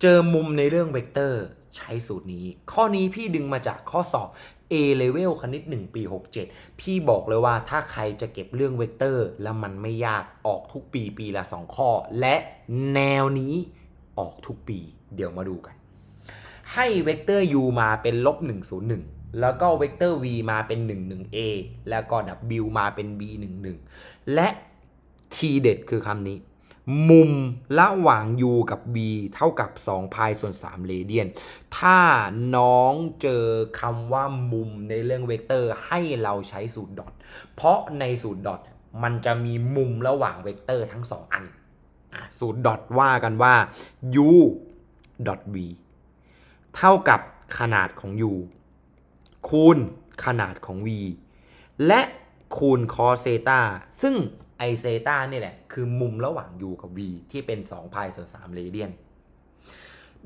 เจอมุมในเรื่องเวกเตอร์ใช้สูตรนี้ ข้อนี้พี่ดึงมาจากข้อสอบ A level คณิต 1 ปี 67 พี่บอกเลยว่าถ้าใครจะเก็บเรื่องเวกเตอร์ แล้วมันไม่ยากออกทุกปีปีละ 2 ข้อ และแนวนี้ออกทุกปี เดี๋ยวมาดูกัน ให้เวกเตอร์ u มาเป็นลบ101 แล้วก็เวกเตอร์ v มาเป็น 11a แล้วก็ w มาเป็น b 11และทีเด็ดคือคำนี้ มุมระหว่าง u กับ v เท่ากับ2พายส่วน3เรเดียน ถ้าน้องเจอคำว่ามุมในเรื่องเวกเตอร์ให้เราใช้สูตรดอท เพราะในสูตรดอทมันจะมีมุมระหว่างเวกเตอร์ทั้งสองอัน สูตรดอทว่ากันว่า u v เท่ากับขนาดของ u คูณขนาดของ v และคูณคอเซตาซึ่ง ไอเซตานี่แหละ คือมุมระหว่าง u กับ v ที่เป็น2พายส่วน3เรเดียน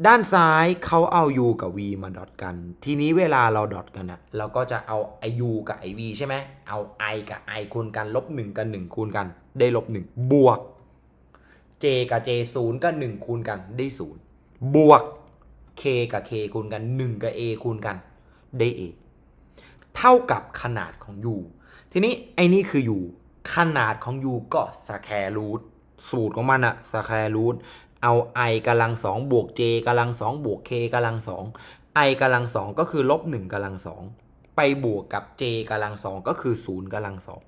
ด้านซ้ายเขาเอา u กับ v มาดอทกัน ทีนี้เวลาเราดอทกันนะเราก็จะเอาไอ u กับไอ v ใช่ไหมเอา i กับ i คูณกันลบ1กับ1คูณกัน ได้ลบ1บวก j กับ j 0กับ1คูณกันได้ 0 บวก k กับ k คูณกัน 1 กับ a คูณกันได้ a เท่ากับขนาดของ u ทีนี้ไอ้นี่คือ u ขนาดของ u ก็สแครูทสูตรของมันอะสแครูทเอา i กำลังสองบวก j กำลังสองบวก k กำลังสอง i กำลังสองก็คือลบหนึ่งกำลังสองไปบวกกับ j กำลังสองก็คือศูนย์กำลังสอง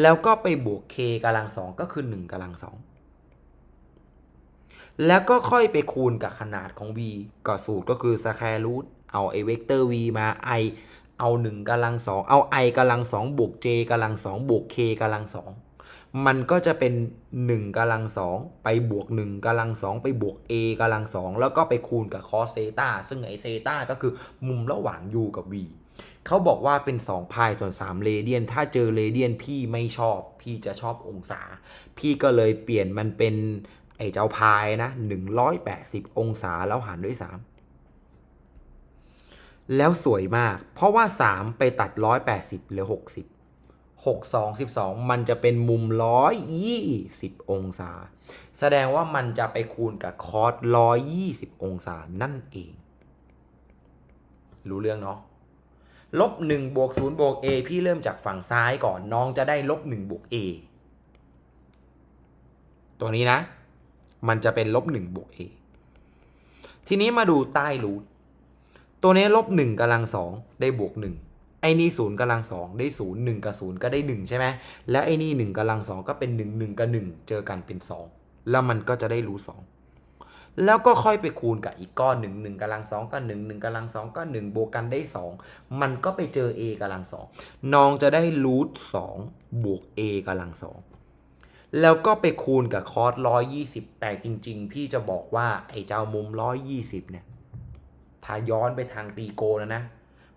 แล้วก็ไปบวก k กำลังสองก็คือหนึ่งกำลังสองแล้วก็ค่อยไปคูณกับขนาดของ v ก็สูตรก็คือสแครูทเอาไอเวกเตอร์ v มา i เอา 1กำลังสองเอา i กำลังสองบวก j กำลังสองบวก k กำลังสองมันก็จะเป็น 1กำลังสองไปบวก 1กำลังสองไปบวก a กำลังสองแล้วก็ไปคูณกับ cos เซตาซึ่งไอเซตาก็คือมุมระหว่าง u กับ v เขาบอกว่าเป็น2พายส่วน3เรเดียน ถ้าเจอเรเดียนพี่ไม่ชอบ พี่จะชอบองศา พี่ก็เลยเปลี่ยนมันเป็นไอเจ้าพายนะ180 องศาแล้วหารด้วย 3 แล้วสวยมาก เพราะว่า 3 ไปตัด 180เหลือ 60 6 2 12 มันจะเป็นมุม 120 องศา แสดงว่ามันจะไปคูณกับคอส120 องศานั่นเอง รู้เรื่องเนาะลบ1บวก0บวก a พี่เริ่มจากฝั่งซ้ายก่อนน้องจะได้ลบ1บวก a ตัวนี้นะ มันจะเป็นลบ1บวก a ทีนี้มาดูใต้รูท ตัวนี้ลบหนึ่งกำลังสองได้บวกหนึ่งไอ้นี่ศูนย์กำลังสองได้ศูนย์หนึ่งกับศูนย์ก็ได้หนึ่งใช่ไหมแล้วไอ้นี่หนึ่งกำลังสองก็เป็นหนึ่งหนึ่งกับหนึ่งเจอกันเป็นสองแล้วมันก็จะได้รูทสองแล้วก็ค่อยไปคูณกับอีกก้อนหนึ่งหนึ่งกำลังสองก็หนึ่งหนึ่งกำลังสองก็หนึ่งบวกกันได้สองมันก็ไปเจอ a กำลังสองน้องจะได้รูทสองบวก a กำลังสองแล้วก็ไปคูณกับคอสร้อยยี่สิบแต่จริง ๆ พี่จะบอกว่าไอ้เจ้ามุมร้อยยี่สิบเนี่ย ถ้าย้อนไปทางตีโกนะนะ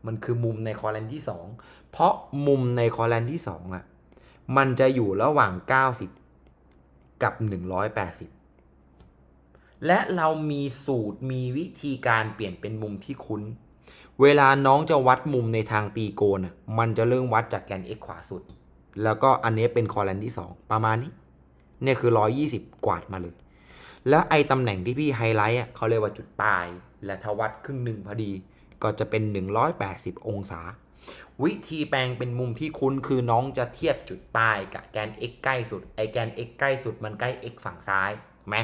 มันคือมุมในคอลันที่ 2 เพราะมุมในคอลันที่2อะ มันจะอยู่ระหว่าง 90 กับ 180 และเรามีสูตรมีวิธีการเปลี่ยนเป็นมุมที่คุ้น เวลาน้องจะวัดมุมในทางตีโกนอะมันจะเริ่มวัดจากแกน x ขวาสุด แล้วก็อันนี้เป็นคอลันที่ 2 ประมาณนี้ เนี่ยคือ 120 กวาดมาเลย แล้วไอ้ตำแหน่งที่พี่ไฮไลท์อะเขาเรียกว่าจุดปลาย และทวัดครึ่งหนึ่งพอดีก็จะเป็น 180 องศา วิธีแปลงเป็นมุมที่คุ้นคือน้องจะเทียบจุดปลายกับแกน x ใกล้สุด ไอ้แกน x ใกล้สุดมันใกล้ x ฝั่งซ้ายไหม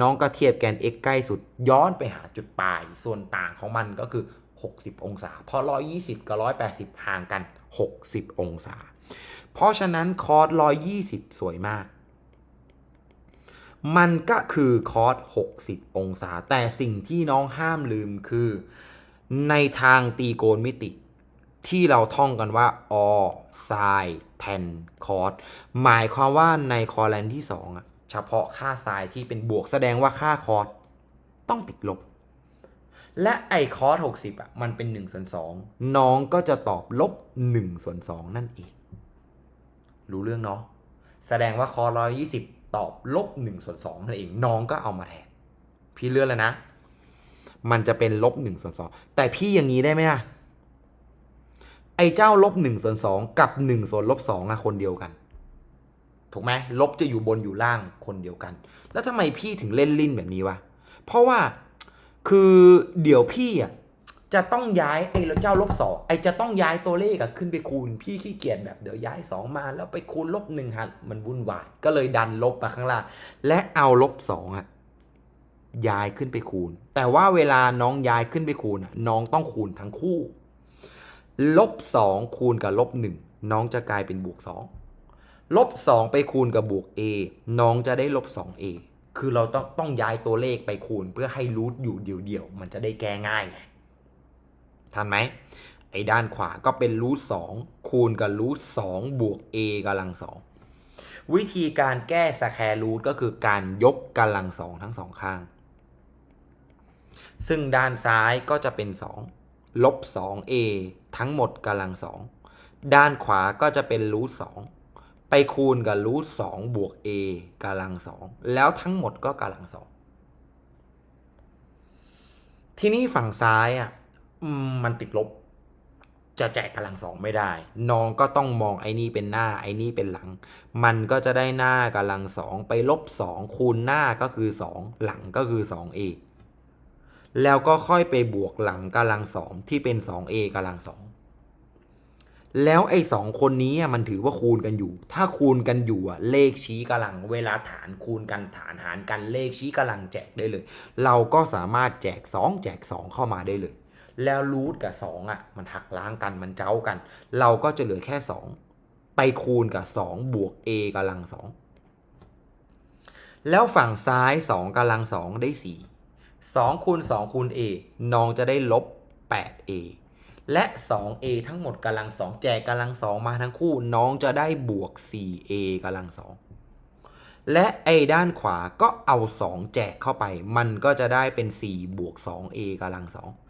น้องก็เทียบแกน x ใกล้สุดย้อนไปหาจุดปลาย ส่วนต่างของมันก็คือ 60 องศา เพราะ 120 กับ 180 ห่างกัน 60 องศา เพราะฉะนั้นคอร์ส120 สวยมาก มันก็คือคอร์ส60 องศา แต่สิ่งที่น้องห้ามลืมคือ ในทางตีโกณมิติ ที่เราท่องกันว่าอไซแทนคอร์สหมายความว่าในคอร์แลนที่2อะเฉพาะค่าไซที่เป็นบวกแสดงว่าค่าคอร์สต้องติดลบ และไอคอร์ส60อะมันเป็น1ส่วน2น้องก็จะตอบลบ1ส่วน2นั่นเอง รู้เรื่องเนาะแสดงว่าคอร้อยยี่สิบ ตอบลบหนึ่งส่วนสองนั่นเองน้องก็เอามาแทน พี่เลื่อนแล้วนะ มันจะเป็นลบหนึ่งส่วนสองแต่พี่อย่างนี้ได้ไหมอะไอ้เจ้าลบหนึ่งส่วนสองกับหนึ่งส่วนลบสองอะคนเดียวกัน ถูกไหมลบจะอยู่บนอยู่ล่างคนเดียวกัน แล้วทำไมพี่ถึงเล่นลิ้นแบบนี้วะเพราะว่าคือเดี๋ยวพี่อะ จะต้องย้ายไอ้เจ้าลบสองไอ้จะต้องย้ายตัวเลขอะขึ้นไปคูณ พี่ขี้เกียจแบบเดี๋ยวย้ายสองมาแล้วไปคูณลบหนึ่งหันมันวุ่นวาย ก็เลยดันลบมาข้างล่าง และเอาลบสองอะย้ายขึ้นไปคูณ แต่ว่าเวลาน้องย้ายขึ้นไปคูณอะน้องต้องคูณทั้งคู่ลบสองคูณกับลบหนึ่งน้องจะกลายเป็นบวกสองลบสองไปคูณกับบวก a น้องจะได้ลบสอง a คือเราต้องต้องย้ายตัวเลขไปคูณเพื่อให้รูทอยู่เดี่ยวๆมันจะได้แก้ง่ายไง ทันไหมไอ้ด้านขวาก็เป็นรูทสองคูณกับรูทสองบวก a กำลังสองวิธีการแก้สแคร์รูทก็คือการยกกำลังสองทั้งสองข้าง ซึ่งด้านซ้ายก็จะเป็น 2 ลบ 2a ทั้งหมดกำลังสองด้านขวาก็จะเป็นรูทสองไปคูณกับรูทสองบวก a กำลังสองแล้วทั้งหมดก็กำลังสองทีนี้ฝั่งซ้ายอะ มันติดลบ จะแจกกำลังสองไม่ได้ น้องก็ต้องมองไอ้นี่เป็นหน้าไอ้นี่เป็นหลัง มันก็จะได้หน้ากำลังสองไปลบสองคูณหน้าก็คือสองหลังก็คือสอง a แล้วก็ค่อยไปบวกหลังกำลังสองที่เป็น 2a กำลังสองแล้วไอ้สองคนนี้มันถือว่าคูณกันอยู่ ถ้าคูณกันอยู่อะเลขชี้กำลัง เวลาฐานคูณกันฐานหารกันเลขชี้กำลังแจกได้เลย เราก็สามารถแจก 2 แจก 2 เข้ามาได้เลย แล้วรูทกับ2อะมันหักล้างกันมันเจ้ากัน เราก็จะเหลือแค่ 2 ไปคูณกับ 2 บวก a กำลังสองแล้วฝั่งซ้าย 2กำลังสองได้ 4 2คูณ2คูณ a น้องจะได้ลบ 8a และ 2a ทั้งหมดกำลัง 2 แจกกำลัง 2 มาทั้งคู่น้องจะได้บวก 4a กำลัง 2และไอ้ด้านขวาก็เอา 2 แจกเข้าไป มันก็จะได้เป็น 4 บวก 2a กำลัง 2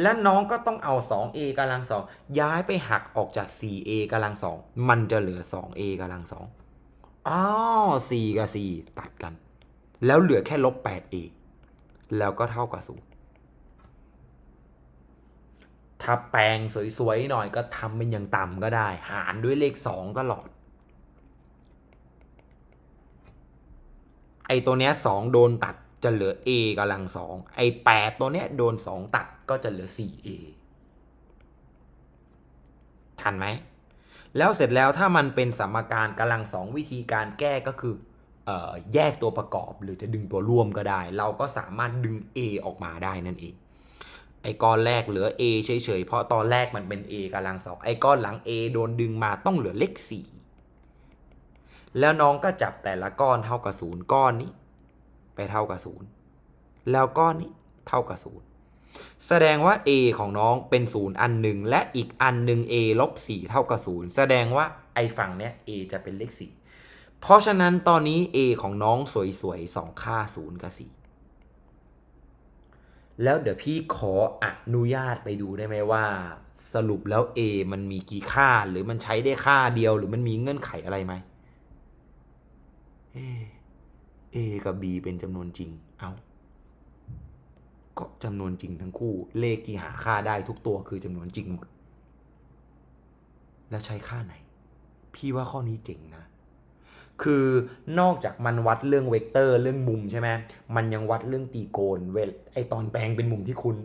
และน้องก็ต้องเอา 2a กำลัง2ย้ายไปหักออกจาก 4a กำลัง2มันจะเหลือ 2a กำลัง2อ้าว4กับ 4 ตัดกัน แล้วเหลือแค่ลบ 8a แล้วก็เท่ากับ0ถ้าแปลงสวยๆหน่อยก็ทำเป็นอย่างต่ำก็ได้ หารด้วยเลข 2 ตลอด ไอตัวเนี้ย2โดนตัด จะเหลือ a กำลัง2ไอ8ตัวเนี้ยโดน2ตัดก็จะเหลือ 4a ทันไหม แล้วเสร็จแล้วถ้ามันเป็นสมการกำลังสองวิธีการแก้ก็คือออแยกตัวประกอบหรือจะดึงตัวร่วมก็ได้ เราก็สามารถดึง a ออกมาได้นั่นเองไอ้ก้อนแรกเหลือ a เฉยๆ เพราะตอนแรกมันเป็น a กำลังสองไอ้ก้อนหลัง a โดนดึงมาต้องเหลือเลข4แล้วน้องก็จับแต่ละก้อนเท่ากับศูนย์ก้อนนี้ ไปเท่ากับศูนย์แล้วก้อนนี้เท่ากับศูนย์แสดงว่า a ของน้องเป็นศูนย์อันหนึ่งและอีกอันหนึ่ง a ลบ4เท่ากับศูนย์แสดงว่าไอ้ฝั่งเนี้ย a จะเป็นเลข 4 เพราะฉะนั้นตอนนี้ a ของน้องสวยๆสองค่า 0 กับ 4แล้วเดี๋ยวพี่ขออนุญาตไปดูได้ไหมว่า สรุปแล้ว a มันมีกี่ค่าหรือมันใช้ได้ค่าเดียวหรือมันมีเงื่อนไขอะไรไหม a กับ b เป็นจำนวนจริง เอาก็จำนวนจริงทั้งคู่ เลขที่หาค่าได้ทุกตัวคือจำนวนจริงหมด แล้วใช้ค่าไหน พี่ว่าข้อนี้เจ๋งนะ คือนอกจากมันวัดเรื่องเวกเตอร์เรื่องมุมใช่ไหมมันยังวัดเรื่องตีโกนเวลไอตอนแปลงเป็นมุมที่คุณ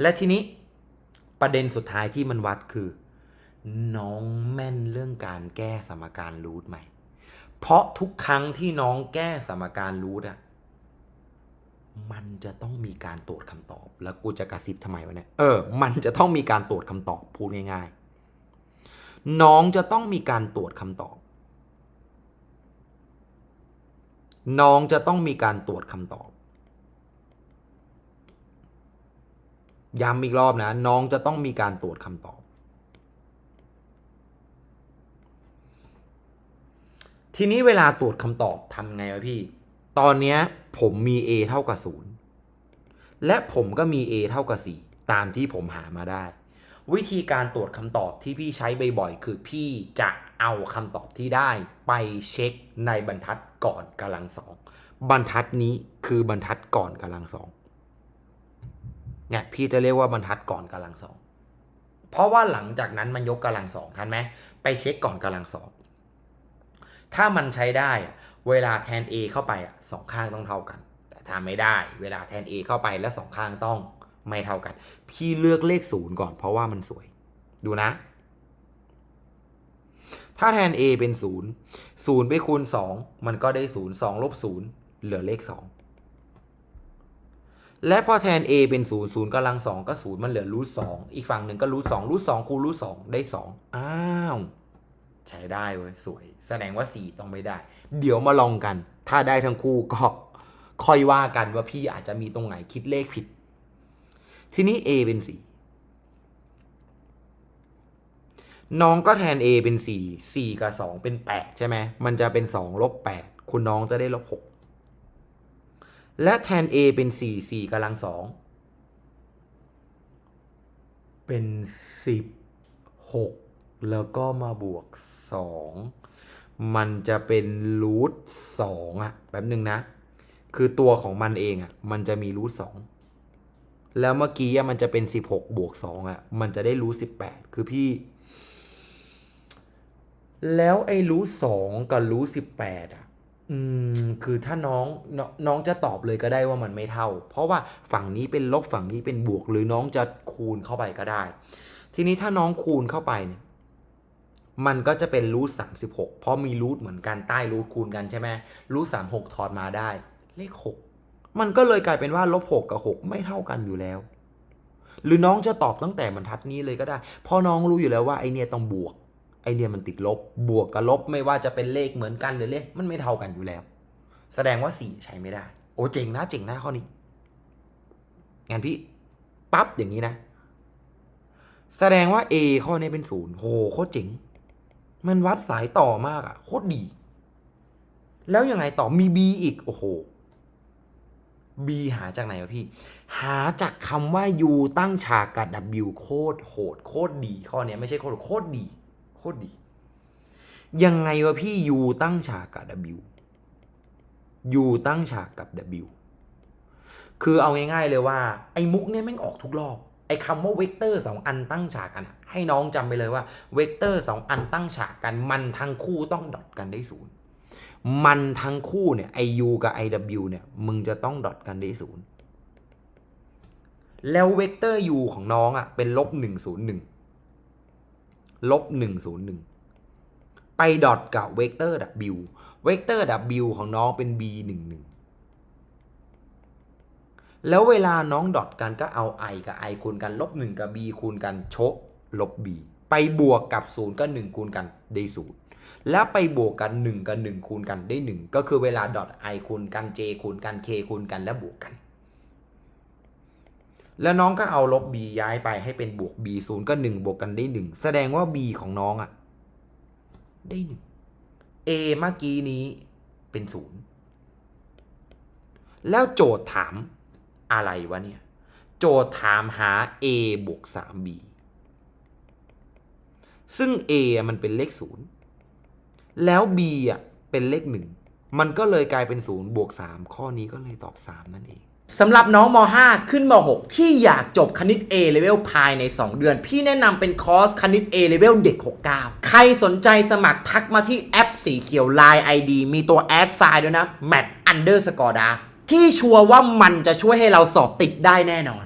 และทีนี้ประเด็นสุดท้ายที่มันวัดคือ น้องแม่นเรื่องการแก้สมการรูทไหม เพราะทุกครั้งที่น้องแก้สมการรูทอะมันจะต้องมีการตรวจคำตอบ แล้วกูจะกระซิบทำไมวะเนี่ย เออ มันจะต้องมีการตรวจคำตอบพูดง่ายๆ น้องจะต้องมีการตรวจคำตอบ น้องจะต้องมีการตรวจคำตอบ ย้ำอีกรอบนะ น้องจะต้องมีการตรวจคำตอบ ทีนี้เวลาตรวจคำตอบทำไงวะพี่ ตอนเนี้ยผมมี a เท่ากับ 0 และผมก็มี a เท่ากับ 4 ตามที่ผมหามาได้ วิธีการตรวจคำตอบที่พี่ใช้บ่อยๆ คือพี่จะเอาคำตอบที่ได้ไปเช็คในบรรทัดก่อนกำลังสอง บรรทัดนี้คือบรรทัดก่อนกำลังสองเนี่ยพี่จะเรียกว่าบรรทัดก่อนกำลังสอง เพราะว่าหลังจากนั้นมันยกกำลังสองทันไหมไปเช็คก่อนกำลังสอง ถ้ามันใช้ได้เวลาแทน a เข้าไปสองข้างต้องเท่ากัน แต่ทำไม่ได้เวลาแทน a เข้าไปแล้วสองข้างต้องไม่เท่ากัน พี่เลือกเลขศูนย์ก่อนเพราะว่ามันสวย ดูนะ ถ้าแทน a เป็นศูนย์ศูนย์ไปคูณสองมันก็ได้ศูนย์สองลบศูนย์เหลือเลขสองและพอแทน a เป็นศูนย์ศูนย์กำลังสองก็ศูนย์มันเหลือรูทสองอีกฝั่งหนึ่งก็รูทสองรูทสองคูณรูทสองได้สองอ้าว ใช้ได้เว้ยสวย แสดงว่า4ต้องไม่ได้ เดี๋ยวมาลองกัน ถ้าได้ทั้งคู่ก็ค่อยว่ากันว่าพี่อาจจะมีตรงไหนคิดเลขผิด ทีนี้ a เป็น4น้องก็แทน a เป็น 4 4 กับ 2 เป็น 8 ใช่ไหม มันจะเป็น 2 ลบ 8 คุณน้องจะได้ลบ 6 และแทน a เป็น 4 4กำลัง 2 เป็น 10 6 แล้วก็มาบวก 2 มันจะเป็นรูท2อะแป๊บหนึ่งนะ คือตัวของมันเองอะมันจะมีรูท2แล้วเมื่อกี้อะมันจะเป็น 16 บวก2อะ มันจะได้รูท18 คือพี่ แล้วไอ้รูท2กับรูท18 อะ อืม คือถ้าน้องนน้องจะตอบเลยก็ได้ว่ามันไม่เท่า เพราะว่าฝั่งนี้เป็นลบฝั่งนี้เป็นบวก หรือน้องจะคูณเข้าไปก็ได้ ทีนี้ถ้าน้องคูณเข้าไปเนี่ย มันก็จะเป็นรูทสามสิบหกเพราะมีรูทเหมือนกันใต้รูทคูณกันใช่ไหมรูทสามหกถอดมาได้ เลขหกมันก็เลยกลายเป็นว่าลบหกกับหกไม่เท่ากันอยู่แล้ว หรือน้องจะตอบตั้งแต่บรรทัดนี้เลยก็ได้ เพราะน้องรู้อยู่แล้วว่าไอเนี่ยต้องบวก ไอเนี่ยมันติดลบ บวกกับลบไม่ว่าจะเป็นเลขเหมือนกันหรือเลขมันไม่เท่ากันอยู่แล้ว แสดงว่าสี่ใช้ไม่ได้ โอ้เจ๋งนะเจ๋งนะข้อนี้งั้นพี่ปั๊บอย่างนี้นะ แสดงว่า A ข้อนี้เป็นศูนย์โหโคตรเจ๋ง มันวัดหลายต่อมากอะโคตรดี แล้วยังไงต่อมี B อีก โอ้โห B หาจากไหนวะพี่ หาจากคำว่า U ตั้งฉากกับ W โคตรโหด โคตรดี ข้อนี้ไม่ใช่โคตรโคตรดี โคตรดี ยังไงวะพี่ U ตั้งฉากกับ W U ตั้งฉากกับ W คือเอาง่ายๆเลยว่า ไอ้มุกเนี่ยแม่งออกทุกรอบ ไอ้คำว่าเวกเตอร์สองอันตั้งฉากกันอะ ให้น้องจำไปเลยว่าเวกเตอร์สองอันตั้งฉากกันมันทั้งคู่ต้องดอทกันได้ศูนย์มันทั้งคู่เนี่ยไอ u กับ i w เนี่ยมึงจะต้องดอทกันได้ศูนย์แล้วเวกเตอร์ u ของน้องอะเป็นลบหนึ่งศูนย์หนึ่งลบหนึ่งศูนย์หนึ่งไปดอทกับเวกเตอร์ w เวกเตอร์ w ของน้องเป็น b หนึ่งหนึ่งแล้วเวลาน้องดอทกันก็เอา i กับ i คูณกันลบ1กับ b คูณกันโชะ ลบ b ไปบวกกับ 0 ก็ 1 คูณกันได้ 0 แล้วไปบวกกัน 1 กับ 1 คูณกันได้ 1 ก็คือเวลาดอท i คูณกัน j คูณกัน k คูณกันและบวกกัน แล้วน้องก็เอาลบ b ย้ายไปให้เป็นบวก b 0 ก็ 1 บวกกันได้ 1 แสดงว่า b ของน้องอะได้ 1 a เมื่อกี้นี้เป็น 0 แล้วโจทย์ถามอะไรวะเนี่ย โจทย์ถามหา a บวก 3b ซึ่ง a มันเป็นเลข 0 แล้ว b อะเป็นเลข 1 มันก็เลยกลายเป็น 0 บวก 3 ข้อนี้ก็เลยตอบ 3 นั่นเองสำหรับน้องม .5 ขึ้นม .6 ที่อยากจบคณิต A level ภายใน 2 เดือน พี่แนะนำเป็นคอร์สคณิต A level เด็ก 69 ใครสนใจสมัครทักมาที่แอปสีเขียว Line ID มีตัวแอดไซน์ด้วยนะ mat underscore daf ที่ชัวร์ว่ามันจะช่วยให้เราสอบติดได้แน่นอน